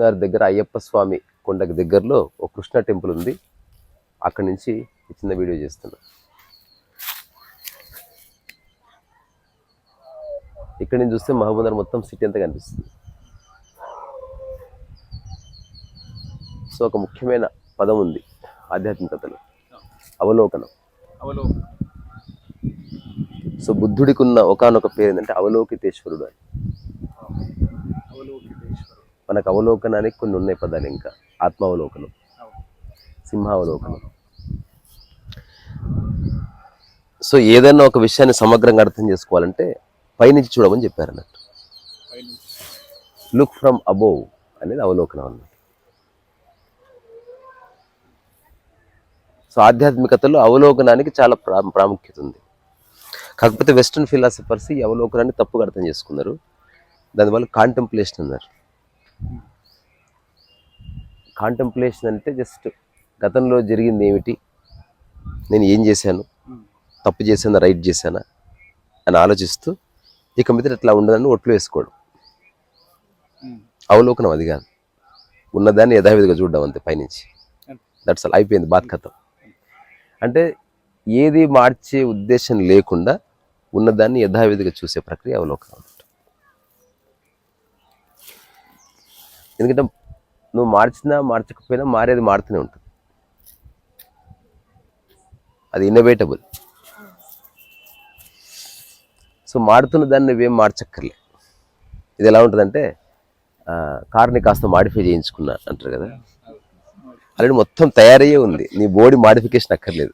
నగర్ దగ్గర అయ్యప్ప స్వామి కొండకి దగ్గరలో ఒక కృష్ణ టెంపుల్ ఉంది. అక్కడి నుంచి చిన్న వీడియో చేస్తున్నా. ఇక్కడ నుంచి చూస్తే మహబూబ్నగర్ మొత్తం సిటీ అంతా కనిపిస్తుంది. సో ఒక ముఖ్యమైన పదం ఉంది ఆధ్యాత్మికతలో. అవలోకనం. అవలోకనం. సో బుద్ధుడికి ఉన్న ఒకనొక పేరు ఏంటంటే అవలోకితేశ్వరుడు అని. అవలోకితేశ్వరుడు మనకు అవలోకనానికి కొన్ని ఉన్నాయి పదాలు ఇంకా. ఆత్మావలోకనం. సింహావలోకనం. సో ఏదైనా ఒక విషయాన్ని సమగ్రంగా అర్థం చేసుకోవాలంటే పైనుంచి చూడమని చెప్పారు అన్నట్టు. లుక్ ఫ్రమ్ అబోవ్ అనేది అవలోకనం అన్నమాట సో ఆధ్యాత్మికతలో అవలోకనానికి చాలా ప్రా ప్రాముఖ్యత ఉంది. కాకపోతే వెస్ట్రన్ ఫిలాసఫర్స్ ఈ అవలోకనాన్ని తప్పుగా అర్థం చేసుకున్నారు. దానివల్ల కాంటెంప్లేషన్ అన్నారు. కాంటెంప్లేషన్ అంటే జస్ట్ గతంలో జరిగింది ఏమిటి? నేను ఏం చేశాను? తప్పు చేశానా? రైట్ చేశానా? అని ఆలోచిస్తూ ఇక మీద ఇట్లా ఉండదని ఒట్లు వేసుకోవడం. అవలోకనం అది కాదు. ఉన్నదాన్ని యథావిధిగా చూడడం అంతే పైనుంచి. దట్స్ ఆల్ అయిపోయింది బాత్ కథం అంటే ఏది మార్చే ఉద్దేశం లేకుండా ఉన్నదాన్ని యథావిధిగా చూసే ప్రక్రియ అవలోకనం. ఎందుకంటే నువ్వు మార్చినా మార్చకపోయినా మారేది మారుతూనే ఉంటుంది. అది ఇన్నోవేటబుల్ సో మారుతున్న దాన్ని నువ్వేం మార్చక్కర్లే. ఇది ఎలా ఉంటుందంటే కార్ని కాస్త మాడిఫై చేయించుకున్నా అంటారు కదా. ఆల్రెడీ మొత్తం తయారయ్యే ఉంది. నీ బాడీ మాడిఫికేషన్ అక్కర్లేదు.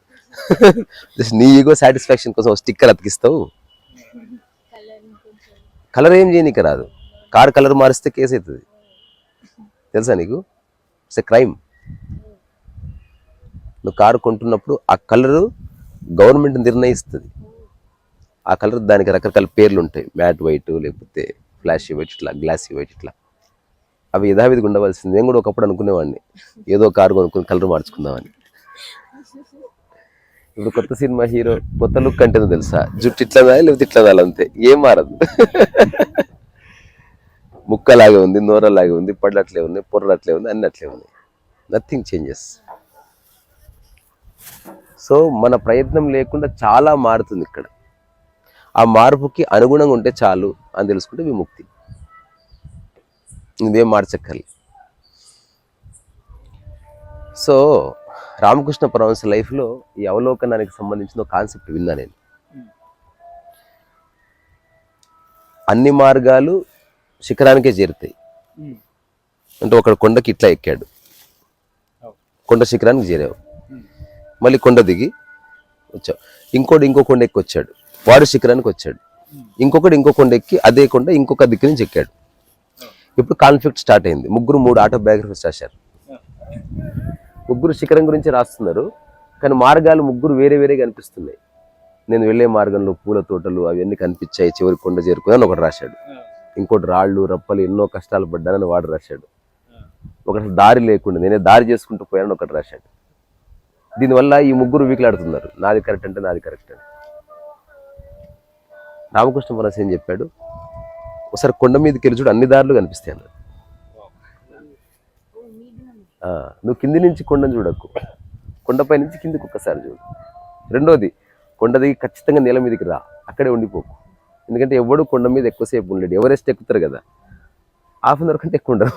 జస్ట్ నీ ఈగో సాటిస్ఫాక్షన్ కోసం స్టిక్కర్ అతికిస్తావు. కలర్ ఏం చేయనీకి రాదు. కార్ కలర్ మారిస్తే కేసు అవుతుంది. తెలుసా నీకు? ఇట్స్ ఎ క్రైమ్ నువ్వు కారు కొంటున్నప్పుడు ఆ కలరు గవర్నమెంట్ నిర్ణయిస్తుంది. ఆ కలర్ దానికి రకరకాల పేర్లు ఉంటాయి. మ్యాట్ వైట్ లేకపోతే ఫ్లాషీ వైట్ ఇట్లా గ్లాసీ వైట్ ఇట్లా. అవి యథావిధిగా ఉండవలసింది. నేను కూడా ఒకప్పుడు అనుకునేవాడిని. ఏదో కారు కొనుక్కుని కలర్ మార్చుకుందామని. ఇప్పుడు కొత్త సినిమా హీరో కొత్త లుక్ అంటేనే తెలుసా? జుట్టు ఇట్లా లేకపోతే ఇట్లా అంతే. ఏం మారదు. ముక్కలాగే ఉంది నోరలాగే ఉంది పళ్ళు అట్లే పొర్రట్లే ఉంది అట్లే ఉంది. నథింగ్ చేంజెస్ సో మన ప్రయత్నం లేకుండా చాలా మారుతుంది ఇక్కడ. ఆ మార్పుకి అనుగుణంగా ఉంటే చాలు అని తెలుసుకుంటే విముక్తి. ఇదేం మార్చక్కర్లే. సో రామకృష్ణ పరమహంస లైఫ్లో ఈ అవలోకనానికి సంబంధించిన ఒక కాన్సెప్ట్ విన్నా నేను. అన్ని మార్గాలు శిఖరానికే చేరుతాయి. అంటే ఒక కొండకి ఇట్లా ఎక్కాడు. కొండ శిఖరానికి చేరావు. మళ్ళీ కొండ దిగి వచ్చావు. ఇంకోటి ఇంకో కొండ ఎక్కి వచ్చాడు. వాడు శిఖరానికి వచ్చాడు. ఇంకొకటి ఇంకో కొండ ఎక్కి అదే కొండ ఇంకొక దిక్కు నుంచి ఎక్కాడు. ఇప్పుడు కాన్ఫ్లిక్ట్ స్టార్ట్ అయింది. ముగ్గురు మూడు ఆటోబయోగ్రఫీస్ రాశారు. ముగ్గురు శిఖరం గురించి రాస్తున్నారు. కానీ మార్గాలు ముగ్గురు వేరే వేరేగా అనిపిస్తున్నాయి. నేను వెళ్ళే మార్గంలో పూల తోటలు అవన్నీ కనిపించాయి. చివరి కొండ చేరుకుందని ఒకటి రాశాడు. ఇంకోటి రాళ్ళు రప్పలు ఎన్నో కష్టాలు పడ్డానని వాడు రాశాడు. ఒకటి దారి లేకుండా నేనే దారి చేసుకుంటూ పోయానని ఒకటి రాశాడు. దీనివల్ల ఈ ముగ్గురు వీకులాడుతున్నారు. నాది కరెక్ట్ అంటే నాది కరెక్ట్ అని. రామకృష్ణ పరమహంస ఏం చెప్పాడు? ఒకసారి కొండ మీదకి వెళ్ళి చూడు అన్ని దారులు కనిపిస్తాయి అన్నాడు. నువ్వు కింది నుంచి కొండను చూడకు. కొండపై నుంచి కిందికి ఒక్కసారి చూడు. రెండోది కొండ దిగి ఖచ్చితంగా నేల మీదకి రా. అక్కడే ఉండిపోకు. ఎందుకంటే ఎవడు కొండ మీద ఎక్కువసేపు ఉండలేడు ఎవరెస్ట్ ఎక్కుతారు కదా? హాఫ్ అన్ అవర్ కంటే ఎక్కువ ఉండరు.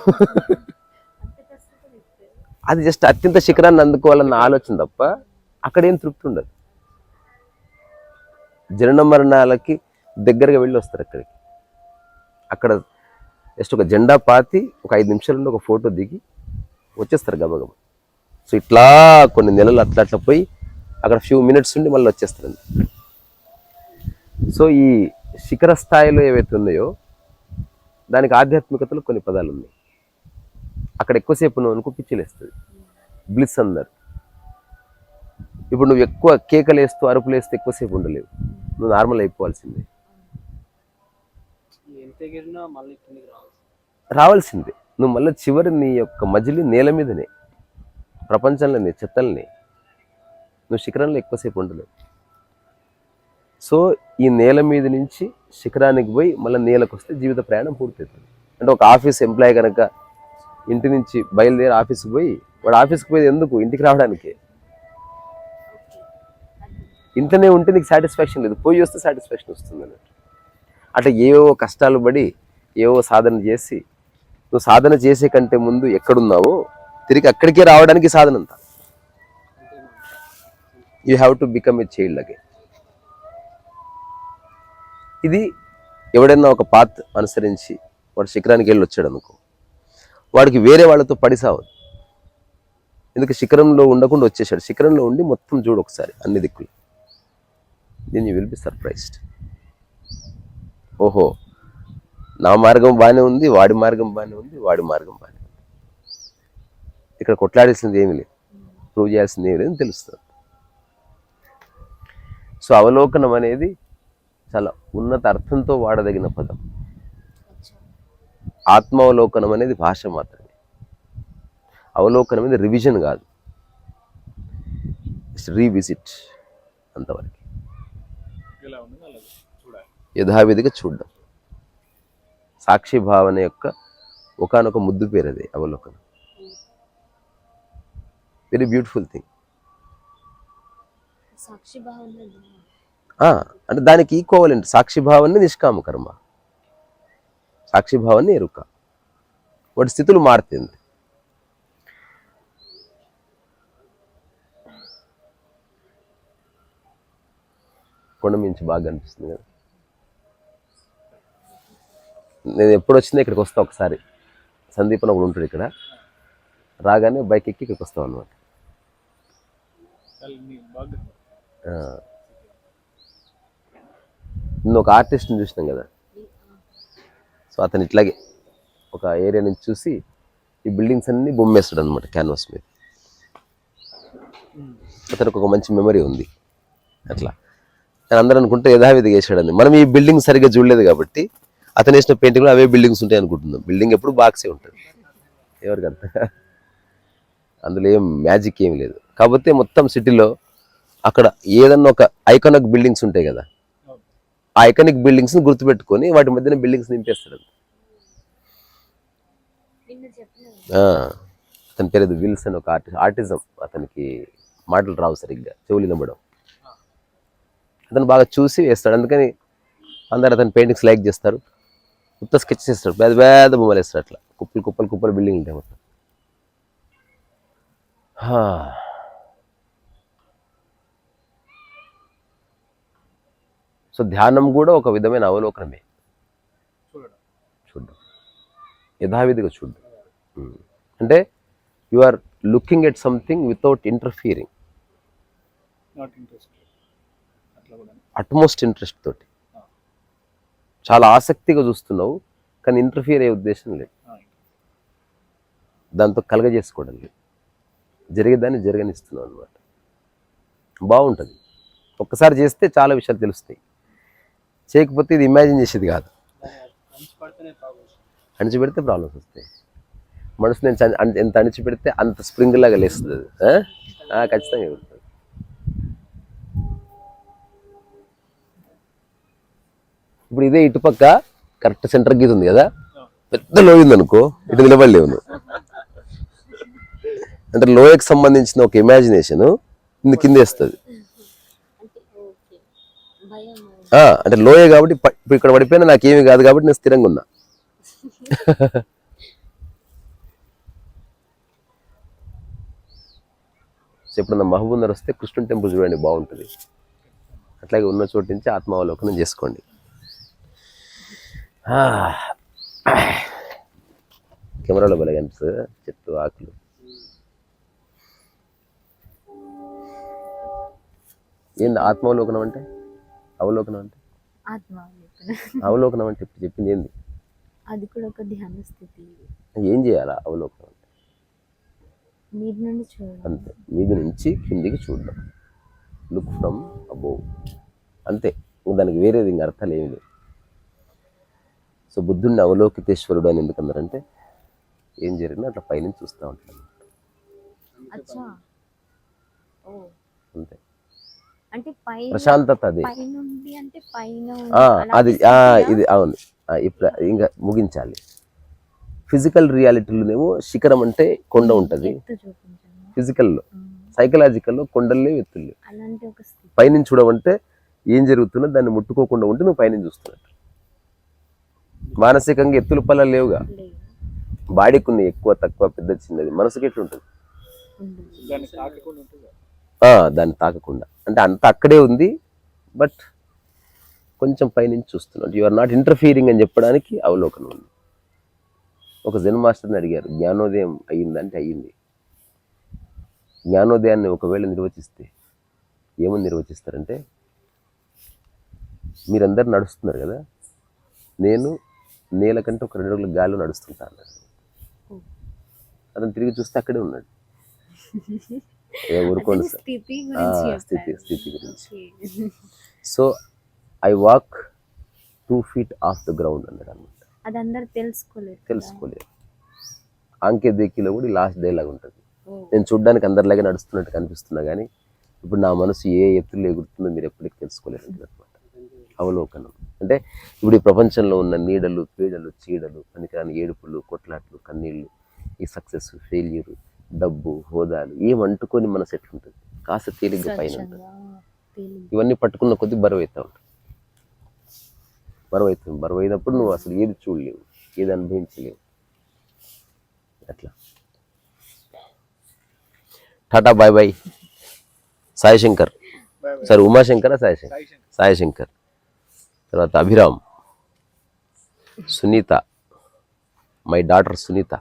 అది జస్ట్ అత్యంత శిఖరాన్ని అందుకోవాలన్న ఆలోచన తప్ప అక్కడేం తృప్తి ఉండదు. జనన మరణాలకి దగ్గరగా వెళ్ళి వస్తారు అక్కడికి. అక్కడ జస్ట్ ఒక జెండా పాతి ఒక ఐదు నిమిషాలలో ఒక ఫోటో దిగి వచ్చేస్తారు గబగబ. సో ఇట్లా కొన్ని నెలలు అట్లా అట్లా పోయి అక్కడ ఫ్యూ మినిట్స్ ఉండి మళ్ళీ వచ్చేస్తారు. సో ఈ శిఖర స్థాయిలో ఏవైతే ఉన్నాయో దానికి ఆధ్యాత్మికతలో కొన్ని పదాలు ఉన్నాయి. అక్కడ ఎక్కువసేపు నువ్వు అనుకో పిచ్చిలేస్తుంది బ్లిస్ అన్నారు ఇప్పుడు నువ్వు ఎక్కువ కేకలు వేస్తూ అరుపులు వేస్తే ఎక్కువసేపు ఉండలేవు. నువ్వు నార్మల్ అయిపోవాల్సిందే. రావాల్సిందే. నువ్వు మళ్ళీ చివరి నీ యొక్క మజిలీ నేల మీదనే ప్రపంచంలో నీ చెత్తల్ని నువ్వు శిఖరంలో ఎక్కువసేపు ఉండలేవు. సో ఈ నేల మీద నుంచి శిఖరానికి పోయి మళ్ళీ నేలకు వస్తే జీవిత ప్రయాణం పూర్తవుతుంది. అంటే ఒక ఆఫీస్ ఎంప్లాయ్ కనుక ఇంటి నుంచి బయలుదేరి ఆఫీస్కి పోయి వాడు ఆఫీస్కి పోయేది ఎందుకు? ఇంటికి రావడానికి. ఇంతనే ఉంటే నీకు సాటిస్ఫాక్షన్ లేదు. పోయి వస్తే సాటిస్ఫాక్షన్ వస్తుంది అన్నట్టు. అట్లా ఏవో కష్టాలు పడి ఏవో సాధన చేసి నువ్వు సాధన చేసే కంటే ముందు ఎక్కడున్నావో తిరిగి అక్కడికే రావడానికి సాధన అంతా. You have to become a child again ఇది ఎవడైనా ఒక పాత్ అనుసరించి వాడు శిఖరానికి వెళ్ళి వచ్చాడు అనుకో. వాడికి వేరే వాళ్ళతో పడిసావద్దు ఎందుకు? శిఖరంలో ఉండకుండా వచ్చేసాడు. శిఖరంలో ఉండి మొత్తం చూడు ఒకసారి అన్ని దిక్కులు. దీన్ని యూ విల్ బి సర్ప్రైజ్డ్ ఓహో నా మార్గం బాగానే ఉంది వాడి మార్గం బాగానే ఉంది వాడి మార్గం బాగానే ఉంది. ఇక్కడ కొట్లాడేసింది ఏమీ లేదు. ప్రూవ్ చేయాల్సింది ఏమీ లేదని తెలుస్తుంది. సో అవలోకనం అనేది చాలా ఉన్నత అర్థంతో వాడదగిన పదం. ఆత్మావలోకనం అనేది భాష మాత్రమే. అవలోకనం అనేది రివిజన్ కాదు. రీవిజిట్ అంతవరకు. యథావిధిగా చూడడం. సాక్షి భావన యొక్క ఒకానొక ముద్దు పేరు అది అవలోకనం. వెరీ బ్యూటిఫుల్ థింగ్ సాక్షి భావన అంటే దానికి ఈక్వలెంట్ సాక్షి భావాన్ని నిష్కామ కర్మ. సాక్షి భావాన్ని ఎరుక. వాటి స్థితులు మారుతుంది. కొండ మించి బాగా అనిపిస్తుంది కదా. నేను ఎప్పుడు వచ్చినా ఇక్కడికి వస్తా ఒకసారి. సందీపన్ ఒకడు ఉంటాడు ఇక్కడ. రాగానే బైక్ ఎక్కి ఇక్కడికి వస్తాం అనమాట నిన్న ఒక ఆర్టిస్ట్ని చూసినాం కదా. సో అతను ఇట్లాగే ఒక ఏరియా నుంచి చూసి ఈ బిల్డింగ్స్ అన్ని బొమ్మేస్తాడు అనమాట క్యాన్వాస్ మీద. అతనికి ఒక మంచి మెమరీ ఉంది. అట్లా. నేను అందరూ అనుకుంటే యథావిధిగా వేసాడని మనం ఈ బిల్డింగ్ సరిగ్గా చూడలేదు కాబట్టి అతను వేసిన పెయింటింగ్లో అవే బిల్డింగ్స్ ఉంటాయి అనుకుంటున్నాం. బిల్డింగ్ ఎప్పుడు బాక్సే ఉంటుంది. ఎవరికి అందులో ఏం మ్యాజిక్ ఏం లేదు. కాకపోతే మొత్తం సిటీలో అక్కడ ఏదన్నా ఒక ఐకానిక్ బిల్డింగ్స్ ఉంటాయి కదా. ఆ ఐకానిక్ బిల్డింగ్స్ని గుర్తుపెట్టుకొని వాటి మధ్యన బిల్డింగ్స్ నింపేస్తాడు అతని పేరు ఏదో విల్సన్ ఒక ఆర్టి ఆర్టిజం అతనికి మాటలు రావు సరిగ్గా చెవులు వినబడం అతను బాగా చూసి వేస్తాడు అందుకని అందరు అతని పెయింటింగ్స్ లైక్ చేస్తారు. ఉత్త స్కెచ్ చేస్తాడు పెద్ద పెద్ద బొమ్మలు వేస్తాడు అట్లా. కుప్పలు కుప్పలు కుప్పలు బిల్డింగ్ ఉంటాయి మొత్తం. సో ధ్యానం కూడా ఒక విధమైన అవలోకనమే. చూడడం. యథావిధిగా చూడ్డం. అంటే you are looking at something without interfering utmost interest తోటి. చాలా ఆసక్తిగా చూస్తున్నావు కానీ ఇంటర్ఫియర్ అయ్యే ఉద్దేశం లేదు. దాంతో కలగజేసుకోవడం లేదు. జరిగేదాన్ని జరగనిస్తున్నావు అనమాట బాగుంటుంది. ఒక్కసారి చేస్తే చాలా విషయాలు తెలుస్తాయి. చేయకపోతే ఇది ఇమాజిన్ చేసేది కాదు. అణిచిపెడితే ప్రాబ్లమ్స్ వస్తాయి. మనసు నేను ఎంత అణిచిపెడితే అంత స్ప్రింగ్ లాగా లేస్తుంది ఖచ్చితంగా ఎగురుతుంది ఇప్పుడు ఇదే ఇటుపక్క కరెక్ట్ సెంటర్ గీత ఉంది కదా? పెద్ద లోయ అనుకో ఇటు నిలబడలేవు అంటే లోయకు సంబంధించిన ఒక ఇమాజినేషన్ కింద వేస్తుంది అంటే ఓకే భయం ఆ, అంటే లోయ కాబట్టి ఇప్పుడు ఇక్కడ పడిపోయినా నాకేమీ కాదు కాబట్టి నేను స్థిరంగా ఉన్నా. సో ఎప్పుడన్నా మహబూబ్నగర్ వస్తే కృష్ణుని టెంపుల్ చూడండి బాగుంటుంది. అట్లాగే ఉన్న చోటు నుంచి ఆత్మావలోకనం చేసుకోండి. కెమెరాలో భలే కనిపిస్తుంది చెట్టు ఆకులు. ఏంది ఆత్మావలోకనం అంటే? అవలోకనం అంటే? అవలోకనం. అంటే ఇప్పుడు చెప్పింది ఏంది? అది కూడా ఒక ధ్యాన స్థితి. ఏం చేయాలా అవలోకనం అంటే? మీరు నుండి చూడండి. అంతే. మీద నుంచి కిందికి చూడడం. లుక్ ఫ్రమ్ అబోవ్ అంతే. దానికి వేరేది ఇంక అర్థాలు ఏమి లేవు. సో బుద్ధుడిని అవలోకితేశ్వరుడు అని ఎందుకన్నారంటే ఏం జరిగినా అట్లా పైనుంచి చూస్తూ ఉంటాడు ఓ. అంతే. అంటే ప్రశాంతత అదే. అంటే అది? ఇది అవును. ఇప్పుడు ఇంకా ముగించాలి. ఫిజికల్ రియాలిటీలోనేమో శిఖరం అంటే కొండ ఉంటుంది. ఫిజికల్లో సైకలాజికల్లో కొండలే ఎత్తులు. అలాంటి ఒక స్థితి. పైనుంచి చూడమంటే ఏం జరుగుతుందో దాన్ని ముట్టుకోకుండా ఉంటే నువ్వు పైనుంచి చూస్తున్నట్టు. మానసికంగా ఎత్తుల పల్ల లేవుగా. బాడీకి ఉన్నాయి ఎక్కువ తక్కువ పెద్ద చిన్నది మనసుకి ఎట్లుంటుంది? దాన్ని తాకకుండా. అంటే అంత అక్కడే ఉంది బట్ కొంచెం పైనుంచి చూస్తున్నాడు. యు ఆర్ నాట్ ఇంటర్ఫీరింగ్ అని చెప్పడానికి అవలోకనం ఉంది. ఒక జన్ మాస్టర్ని అడిగారు జ్ఞానోదయం అయ్యిందంటే అయ్యింది. జ్ఞానోదయాన్ని ఒకవేళ నిర్వచిస్తే ఏమని నిర్వచిస్తారంటే మీరందరూ నడుస్తున్నారు కదా నేను నేల కంటే ఒక రెండు రోజులు గాలి నడుస్తుంటా అన్నాడు అతను తిరిగి చూస్తే అక్కడే ఉన్నాడు. ఊరుకోండి స్థితి స్థితి గురించి. So I walk two feet off the ground అన్నాడు అనమాట అది అందరు తెలుసుకోలేదు. తెలుసుకోలేదు ఆంకే దేకిలో కూడా లాస్ట్ డైలాగ్ ఉంటుంది. ఓ, నేను చూడ్డానికి అందరిలాగే నడుస్తున్నట్టు కనిపిస్తున్నా కానీ ఇప్పుడు నా మనసు ఏ ఎత్తులో ఎగురుతుందో మీరు ఎప్పటికీ తెలుసుకోలేరు అనమాట అవలోకనం. అంటే ఇప్పుడు ఈ ప్రపంచంలో ఉన్న నీడలు పీడలు చీడలు పనికిరాని ఏడుపులు కొట్లాట్లు కన్నీళ్ళు ఈ సక్సెస్ ఫెయిల్యూర్ డబ్బు హోదాలు ఏం అంటుకొని మనసు ఎట్లుంటుంది కాస్త తేలిగ్గా పైన ఉంటుంది. ఇవన్నీ పట్టుకున్న కొద్దీ బరువు అవుతా ఉంటుంది బరువు అవుతుంది బరువు అయినప్పుడు నువ్వు అసలు ఏది చూడలేవు ఏది అనుభవించలేవు. అట్లా. Tata bye bye. Sai Shankar bye bye. Sir Umashankara Sai Shankar Sai Shankar. Sai Shankar తర్వాత Abhiram. Sunitha. My daughter Sunitha.